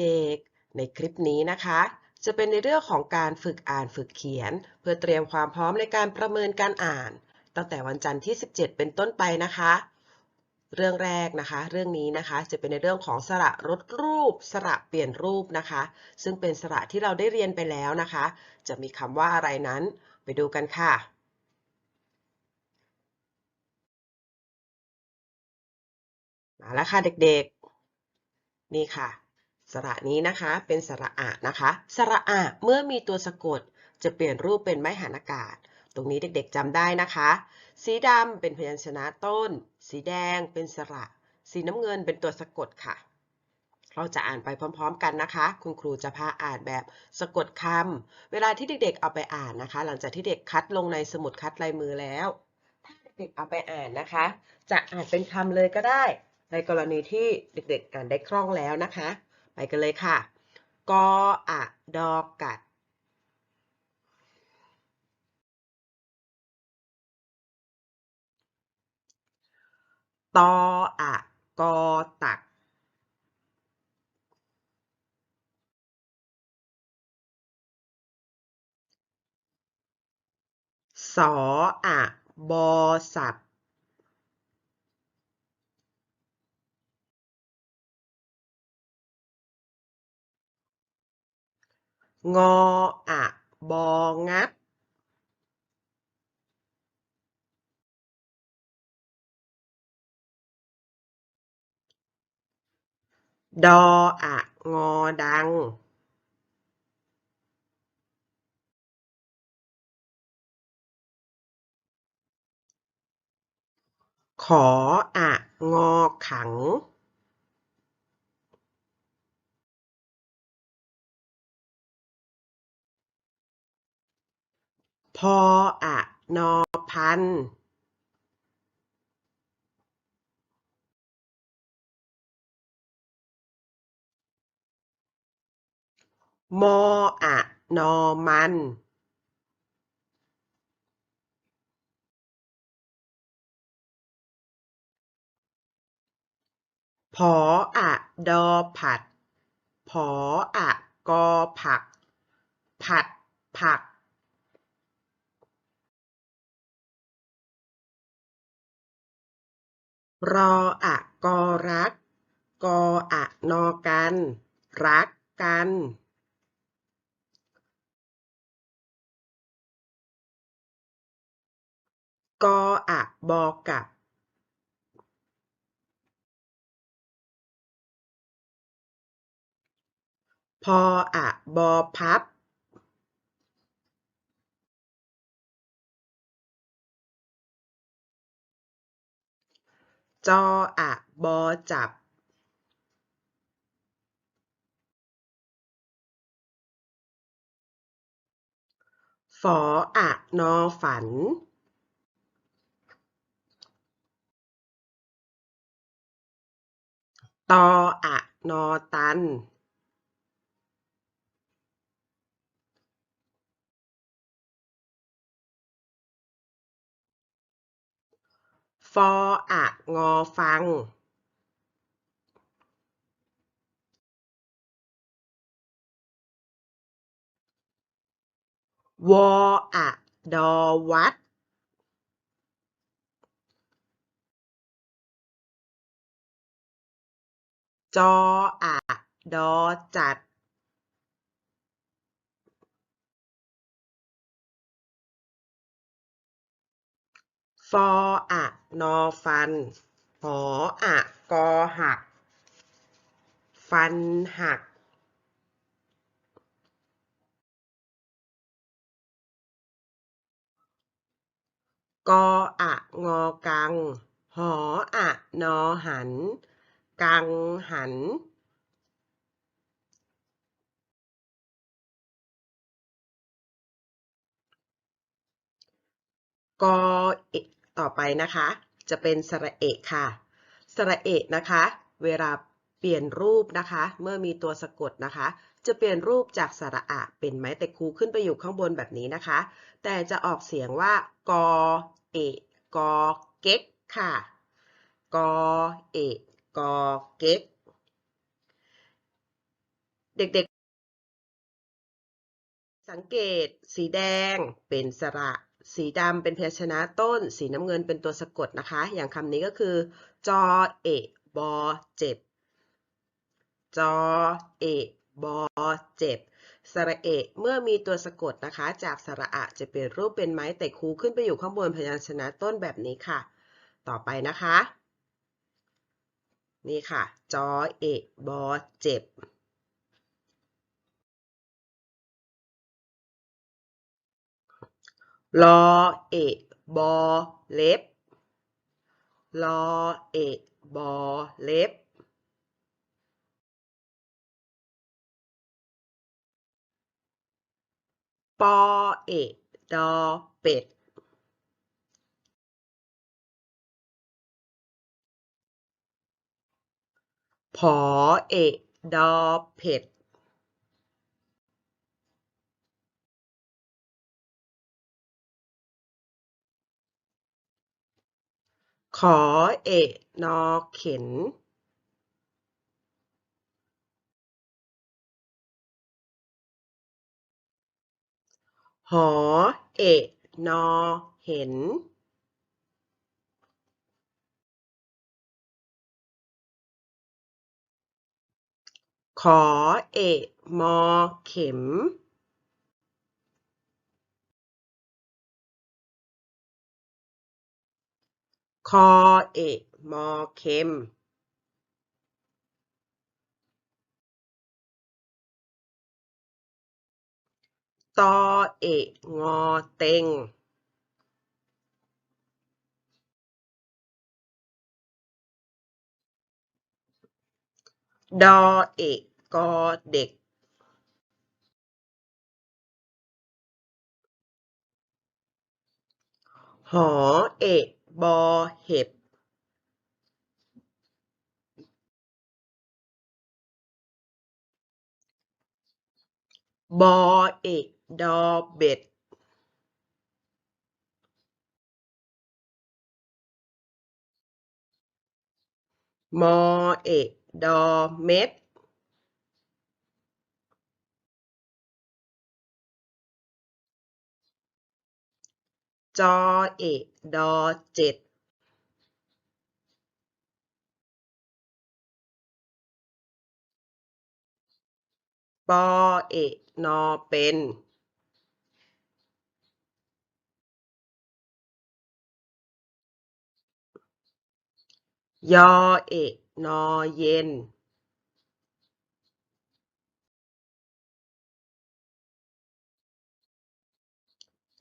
เด็กๆ ในคลิปนี้นะคะ จะเป็นในเรื่องของการฝึกอ่านฝึกเขียน เพื่อเตรียมความพร้อมในการประเมินการอ่าน ตั้งแต่วันจันทร์ที่ 17 เป็นต้นไปนะคะ เรื่องแรกนะคะ เรื่องนี้นะคะจะเป็นในเรื่องของสระลดรูป สระเปลี่ยนรูปนะคะ ซึ่งเป็นสระที่เราได้เรียนไปแล้วนะคะ จะมีคำว่าอะไรนั้น ไปดูกันค่ะมาแล้วค่ะเด็กๆ นี่ค่ะ สระนี้นะคะเป็นสระอะนะคะ สระอะเมื่อมีตัวสะกดจะเปลี่ยนรูปเป็นไม้หันอากาศ ตรงนี้เด็กๆจำได้นะคะ สีดำเป็นพยัญชนะต้น สีแดงเป็นสระ สีน้ำเงินเป็นตัวสะกดค่ะ เราจะอ่านไปพร้อมๆกันนะคะ คุณครูจะพาอ่านแบบสะกดคำเวลาที่เด็กๆเอาไปอ่านนะคะ หลังจากที่เด็กคัดลงในสมุดคัดลายมือแล้วถ้าเด็กๆเอาไปอ่านนะคะ จะอ่านเป็นคำเลยก็ได้ ในกรณีที่เด็กๆอ่านได้คล่องแล้วนะคะ ไปกันเลยค่ะ กออะดอกัดตออะกอตัก สออะบอสับ งออะบองัดดออะงอดั พออะนอพันมออะนอมัน ผออะดอผัด ผออะกอผัก ผัดผัก รออะกอรัก กออะนอกัน รักกัน กออะบอกักพออะบอพับ จออะบอจับฝออะนอฝัน ตออะนอตัน ฟออะงอฟังวออะดอวัด จออะดอจัด ฟออะนอฟัน หออะกอหัก ฟันหักกออะงอกัง หออะนอหัน กังหัน กอ ต่อไปนะคะ จะเป็นสระเอกค่ะ สระเอกนะคะ เวลาเปลี่ยนรูปนะคะ เมื่อมีตัวสะกดนะคะ จะเปลี่ยนรูปจากสระอะเป็นไม้แต่คูขึ้นไปอยู่ข้างบนแบบนี้นะคะ แต่จะออกเสียงว่ากอเอกกอเก๊กค่ะ กอเอกกอเก๊ก เด็กๆ สังเกตสีแดงเป็นสระ สีดำเป็นพยัญชนะต้น สีน้ำเงินเป็นตัวสะกดนะคะ อย่างคำนี้ก็คือ จอเอะบอเจ็บ จอเอะบอเจ็บสระเอะเมื่อมีตัวสะกดนะคะ จากสระอะจะเปลี่ยนรูปเป็นไม้แต่คูขึ้นไปอยู่ข้างบนพยัญชนะต้นแบบนี้ค่ะ ต่อไปนะคะ นี่ค่ะ จอเอะบอเจ็บ ลอเอะบอเล็บลอเอะบอเล็บปอเอะดอเป็ดผอเอะดอเผ็ด ขอเอะนอเข็นหอเอะนอเห็น ขอเอะมอเข็ม คอเอะมอเข็มตอเอะงอเต็งดอเอะกอเด็ก หอเอะ บอเห็บบอเอะดอเบ็ด มอเอะดอเม็ด จอเอะ ดอเจ็ดปอเอะนอเป็น ยอเอะ นอเย็น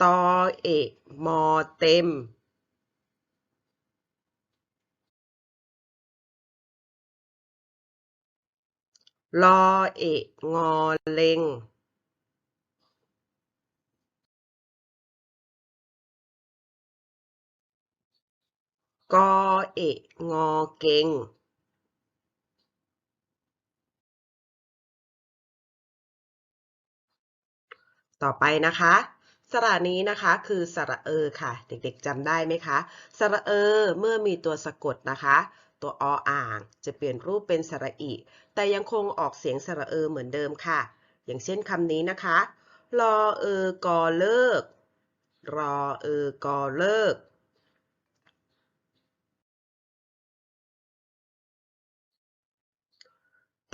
ตอเอะมอเต็มลอเอะงอเลงกอเอะงอเก่งต่อไปนะคะ สระนี้นะคะคือสระเออค่ะ เด็กๆจำได้ไหมคะ สระเออเมื่อมีตัวสะกดนะคะ ตัวออ่าง จะเปลี่ยนรูปเป็นสระอิ แต่ยังคงออกเสียงสระเออเหมือนเดิมค่ะ อย่างเช่นคำนี้นะคะรอเออกอเลิก รอเออกอเลิก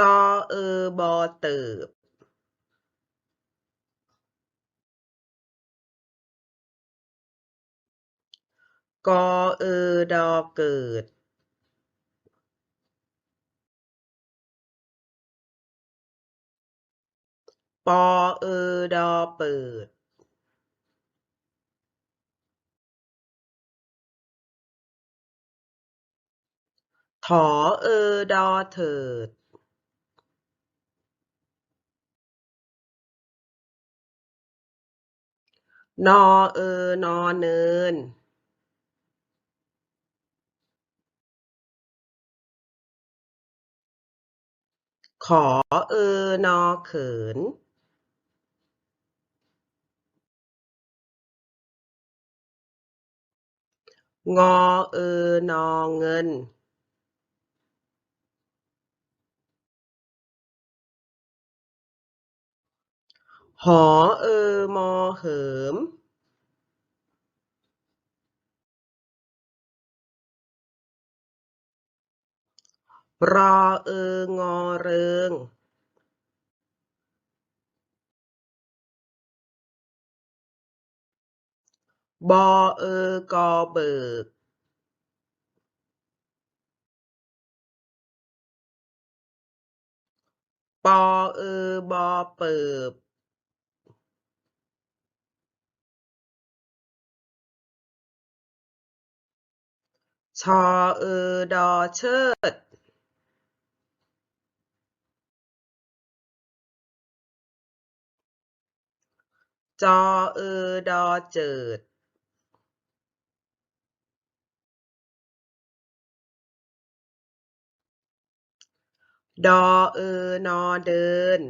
ตอเออบอเติบ กอเออดอเกิดปอเออดอเปิด ถอเออดอเถิด นอเออนอเนิน ขอเออนอเขินงอเออนอเงิน หอเออมอเหิม ប្រអឺងរឿងបអឺកបើកបអឺបពើបឆអឺដឈើត จอเออดอเจิดดอเออนอเดิน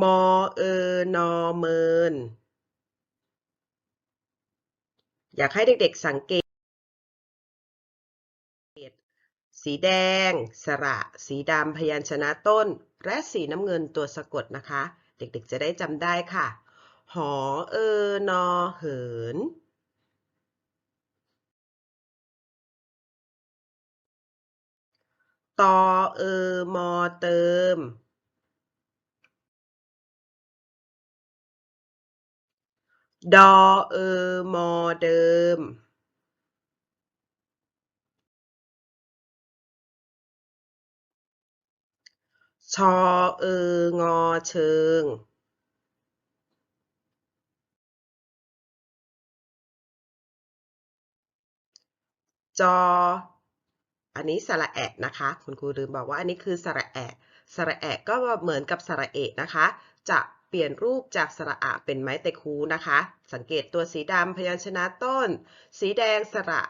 มอเออนอเมิน อยากให้เด็กๆสังเกต สีแดง สระ สีดำพยัญชนะต้น และสีน้ำเงินตัวสะกดนะคะ เด็กๆจะได้จำได้ค่ะ หอเออนอเหิน ตอเออมอเติม ดอเออมอเดิม ชอเอองอเชิงจอ อันนี้สระแอะนะคะ คุณครูลืมบอกว่าอันนี้คือสระแอะสระแอะก็เหมือนกับสระเอะนะคะ จะเปลี่ยนรูปจากสระอะเป็นไม้ต่คูนะคะ สังเกตตัวสีดำพยัญชนะต้น สีแดงสระ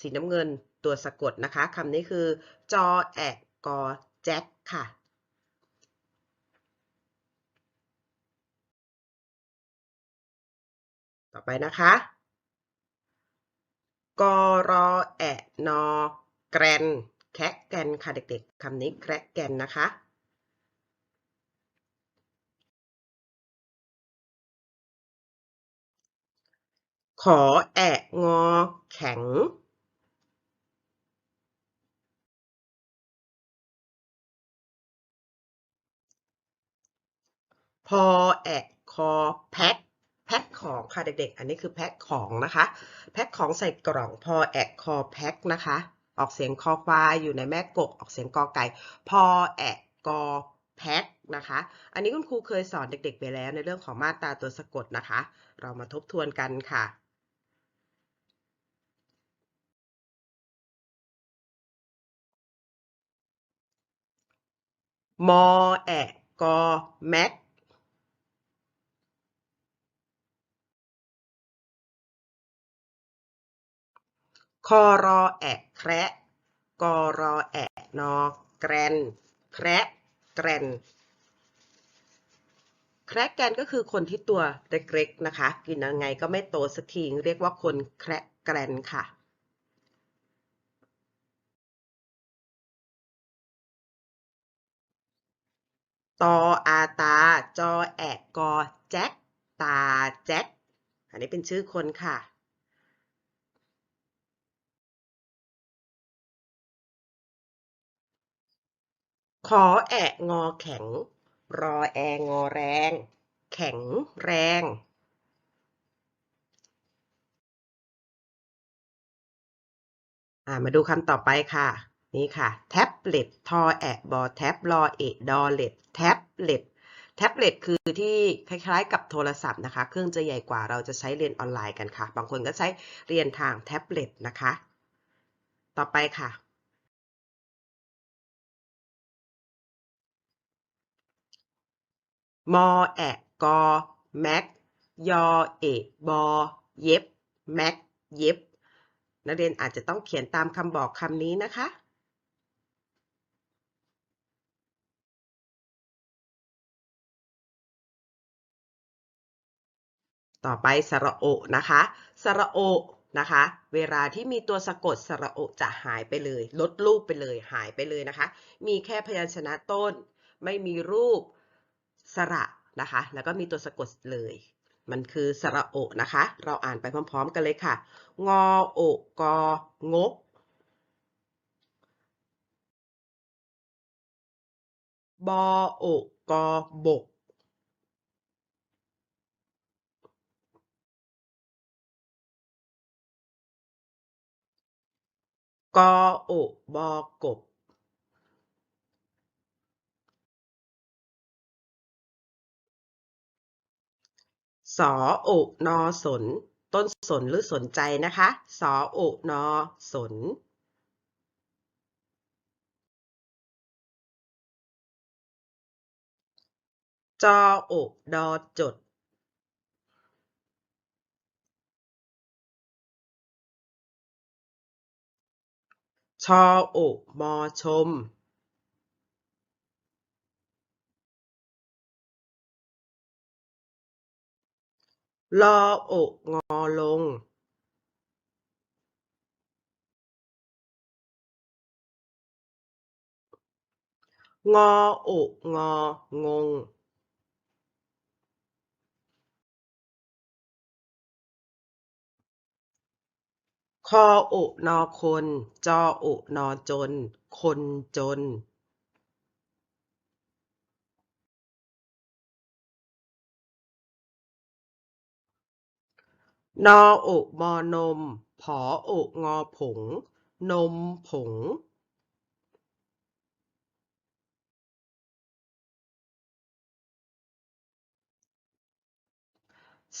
สีน้ำเงินตัวสะกดนะคะคำนี้คือจอแอะกอแจ็คค่ะ ต่อไปนะคะกอรอแอะนอแกรนแคะแกนค่ะเด็กๆคำนี้แคะแกนนะคะขอแอะงอแข็ง พอแอะคอแพ็ค แพ็คของค่ะเด็กๆ อันนี้คือแพ็คของนะคะ แพ็คของใส่กล่องพอแอะคอแพ็คนะคะ ออกเสียงคอควายอยู่ในแม่กกออกเสียงกอไก่ พอแอะกอแพ็คนะคะ อันนี้คุณครูเคยสอนเด็ก ๆ ไปแล้วในเรื่องของมาตราตัวสะกดนะคะ เรามาทบทวนกันค่ะมอแอะกอแม็ก คอรอแอะแคระกอรอแอะนอแกรนแคระแกรนแคระแกรนก็คือคนที่ตัวเล็กๆนะคะ กินยังไงก็ไม่โตสักทีเรียกว่าคนแคระแกรนค่ะตออาตา จอแอะกอแจ็คตาแจ็คอันนี้เป็นชื่อคนค่ะ ขอแอะงอแข็ง รอแองอแรง แข็งแรงมาดูคำต่อไปค่ะ นี่ค่ะ แท็บเล็ตทอแอะบอแท็บรอเอะดอเล็ตแท็บเล็ตแท็บเล็ตคือที่คล้ายๆ กับโทรศัพท์นะคะ เครื่องจะใหญ่กว่าเราจะใช้เรียนออนไลน์กันค่ะ บางคนก็ใช้เรียนทางแท็บเล็ตนะคะ ต่อไปค่ะ มอแอะกอแม็กยอเอะบอเย็บแม็กเย็บนักเรียนอาจจะต้องเขียนตามคำบอกคำนี้นะคะต่อไปสระโอนะคะ สระโอนะคะ เวลาที่มีตัวสะกดสระโอจะหายไปเลย ลดรูปไปเลย หายไปเลยนะคะ มีแค่พยัญชนะต้น ไม่มีรูป สระนะคะ แล้วก็มีตัวสะกดเลย มันคือสระโอนะคะ เราอ่านไปพร้อม ๆ กันเลยค่ะ งอโอกองก บอโอกอบก กอโอบอกบ สอโอนอสน ต้นสนหรือสนใจนะคะ สอโอนอสนจอโอดอจด ชอโอมอชม ลอโองอ ลงงอโองอ งงคอโอนอ คน จอโอนอ จน คนจน นอโอมอนม ผอโองอผง นมผง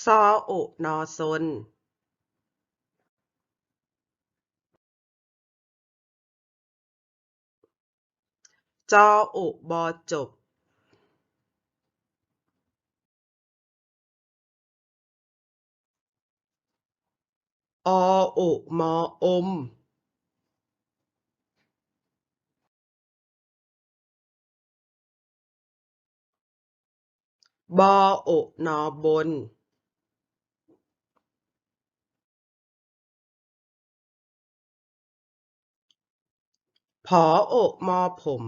ซอโอนอซนจอโอบอจบ อโอมออมบอโอนอบน ผอโอมอผม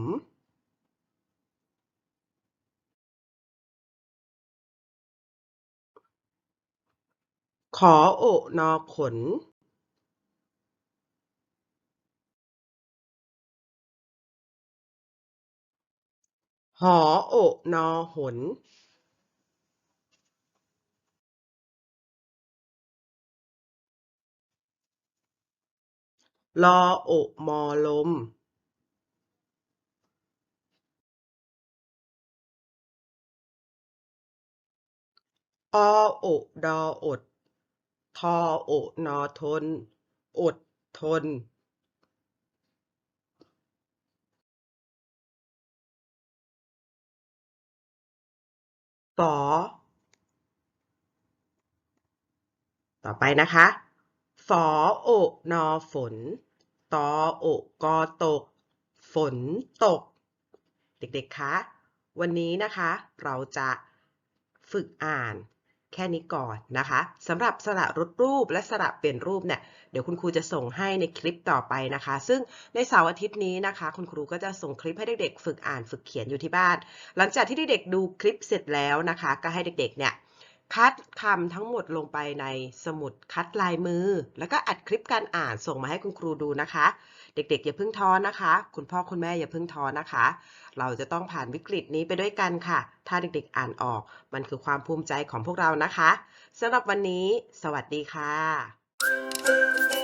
ขอโอนอขนหอโอนอหนลอโอมอลม อโอดออด ทอโอนอทน อดทนฝอต่อไปนะคะฝอโอนอฝน ตอโอกอตก ฝนตก เด็กๆ คะ วันนี้นะคะ เราจะฝึกอ่าน แค่นี้ก่อนนะคะสำหรับสระรดรูปและสระเปลี่ยนรูปเนี่ยเดี๋ยวคุณครูจะส่งให้ในคลิปต่อไปนะคะ ซึ่งในเสาร์อาทิตย์นี้นะคะ คุณครูก็จะส่งคลิปให้เด็กๆ ฝึกอ่านฝึกเขียนอยู่ที่บ้าน หลังจากที่เด็กๆดูคลิปเสร็จแล้วนะคะ ก็ให้เด็กๆเนี่ยคัดคำทั้งหมดลงไปในสมุดคัดลายมือ แล้วก็อัดคลิปการอ่านส่งมาให้คุณครูดูนะคะ เด็กๆอย่าเพิ่งท้อนะคะ คุณพ่อคุณแม่อย่าเพิ่งท้อนะคะ เราจะต้องผ่านวิกฤตนี้ไปด้วยกันค่ะ ถ้าเด็กๆอ่านออก มันคือความภูมิใจของพวกเรานะคะสำหรับวันนี้ สวัสดีค่ะ